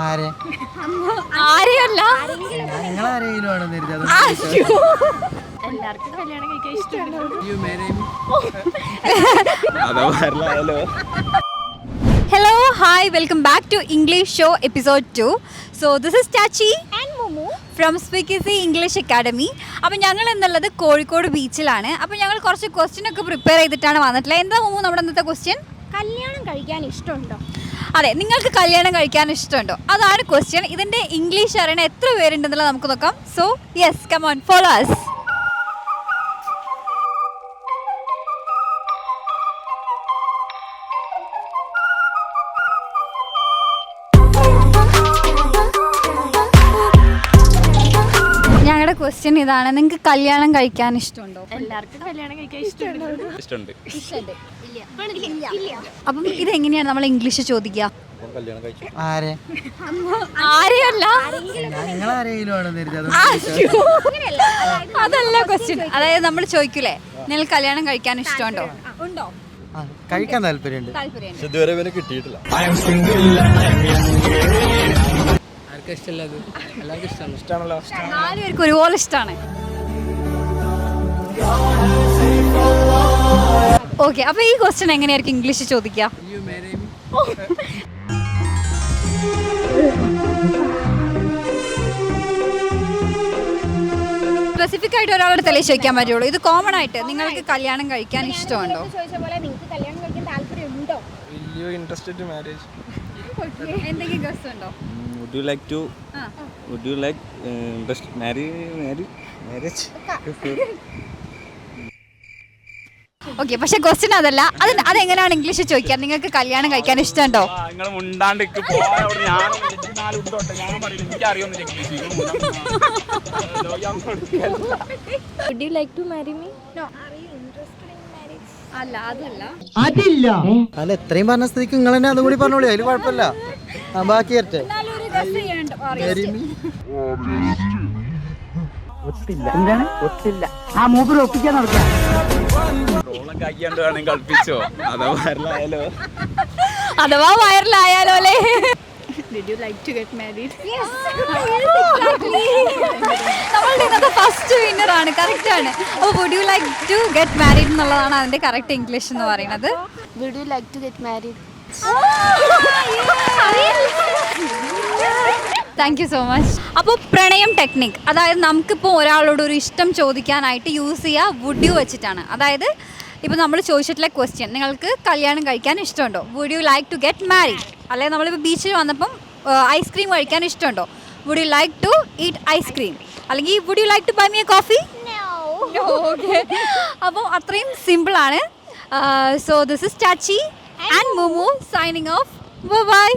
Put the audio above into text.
ആരെ? ആരെയല്ല? നിങ്ങളാരെങ്കിലും ആണെന്ന് കരുതി അത് എല്ലാവർക്കും കല്യാണം കഴിക്കാൻ hello hi welcome back to English show episode two so this is Tachi and Mumu from Speakeasy English academy അപ്പോൾ ഞങ്ങൾ എന്നുള്ളത് കോഴിക്കോട് ബീച്ചിലാണ് അപ്പോൾ ഞങ്ങൾ കുറച്ച് ക്വസ്റ്റ്യൻ ഒക്കെ പ്രിപ്പയർ ചെയ്തിട്ടാണ് വന്നിട്ടുള്ളത്. എന്താ മോമോ നമ്മുടെ ഇന്നത്തെ ക്വസ്റ്റ്യൻ കല്യാണം കഴിക്കാൻ ഇഷ്ടമുണ്ടോ? അതെ നിങ്ങൾക്ക് കല്യാണം കഴിക്കാൻ ഇഷ്ടമുണ്ടോ? അതാണ് ക്വസ്റ്റ്യൻ ഇതിന്റെ ഇംഗ്ലീഷ് അറിയണ എത്ര പേരുണ്ടെന്നുള്ളത് നമുക്ക് നോക്കാം. So yes come on follow us ഞങ്ങളുടെ ക്വസ്റ്റ്യൻ ഇതാണ്. നിങ്ങൾക്ക് കല്യാണം കഴിക്കാൻ ഇഷ്ടമുണ്ടോ? എല്ലാവർക്കും കല്യാണം കഴിക്കാൻ ഇഷ്ടമുണ്ട്. ഇഷ്ടമുണ്ട്. അപ്പം ഇതെങ്ങനെയാണ് നമ്മൾ ഇംഗ്ലീഷ് ചോദിക്കുക? ആരെ? ആരെയല്ല? അതല്ല ക്വസ്റ്റ്യൻ അതായത് നമ്മൾ ചോദിക്കൂലേ? നിങ്ങൾക്ക് കല്യാണം കഴിക്കാൻ ഇഷ്ടമുണ്ടോ? ഉണ്ടോ? കഴിക്കാൻ താല്പര്യമുണ്ട്. താല്പര്യം ഇതുവരെ കിട്ടിയിട്ടില്ല. ആർക്കും ഇഷ്ടമല്ല അത്. എല്ലാവർക്കും ഇഷ്ടമാണ് ഇഷ്ടമാണല്ലോ. നാല് പേർക്ക് ഒരുപോലെ ഇഷ്ടമാണ്. ഓക്കെ അപ്പൊ ഈ ക്വസ്റ്റ്യൻ എങ്ങനെയായിരിക്കും ഇംഗ്ലീഷ് ചോദിക്കുക? സ്പെസിഫിക് ആയിട്ട് ഒരാളുടെ തലയിൽ ചോദിക്കാൻ പറ്റുള്ളൂ. ഇത് കോമൺ ആയിട്ട് നിങ്ങൾക്ക് കല്യാണം കഴിക്കാൻ ഇഷ്ടമുണ്ടോ? ചോദിച്ച പോലെ നിങ്ങൾക്ക് കല്യാണം കഴിക്കാൻ താല്പര്യമുണ്ടോ? വലിയ ഇൻട്രസ്റ്റഡ് മാരേജ് എന്തെങ്കിലും ഗസ്റ്റ് ഉണ്ടോ would you like to. Would you like interest marry marry marriage okay. പക്ഷെ ക്വസ്റ്റ്യൻ അതല്ല. അത് അതെങ്ങനെയാണ് ഇംഗ്ലീഷ് ചോദിക്കാൻ നിങ്ങൾക്ക് കല്യാണം കഴിക്കാൻ ഇഷ്ടമുണ്ടോ? Would you like to marry me no are you interested in marriage അല്ല അതല്ല. അല്ല എത്രയും പറഞ്ഞ സ്ഥിതിക്ക് നിങ്ങൾ തന്നെ അതും കൂടി പറഞ്ഞോളൂ അതിൽ കുഴപ്പമില്ല. ആ ബാക്കി വേണമെങ്കിൽ കളിപ്പിച്ചോ വരലായാലോ അഥവാ വൈറലായാലോ അല്ലേ? Did you like to get married നമ്മളുടെ ഇന്നത്തെ ഫസ്റ്റ് വിന്നർ ആണ്. കറക്റ്റ് ആണ്. അപ്പോൾ would you like to get married എന്നുള്ളതാണ് അതിന്റെ കറക്റ്റ് ഇംഗ്ലീഷ് എന്ന് പറയുന്നത്. Would you like to get married thank you so much അപ്പോൾ പ്രണയം ടെക്നിക് അതായത് നമുക്കിപ്പോൾ ഒരാളോട് ഒരു ഇഷ്ടം ചോദിക്കാനായിട്ട് യൂസ് ചെയ്യുക വുഡ് യു വെച്ചിട്ടാണ്. അതായത് ഇപ്പോൾ നമ്മൾ ചോദിച്ചിട്ടുള്ള ക്വസ്റ്റ്യൻ നിങ്ങൾക്ക് കല്യാണം കഴിക്കാൻ ഇഷ്ടമുണ്ടോ? Would you like to get married അല്ലെങ്കിൽ നമ്മളിപ്പോൾ ബീച്ചിൽ വന്നപ്പം ഐസ്ക്രീം കഴിക്കാൻ ഇഷ്ടമുണ്ടോ? Would you like to eat ice cream അല്ലെങ്കിൽ would you like to buy me a coffee okay അപ്പോൾ അത്രയും സിമ്പിളാണ് so this is Chachi and Mumu signing off bye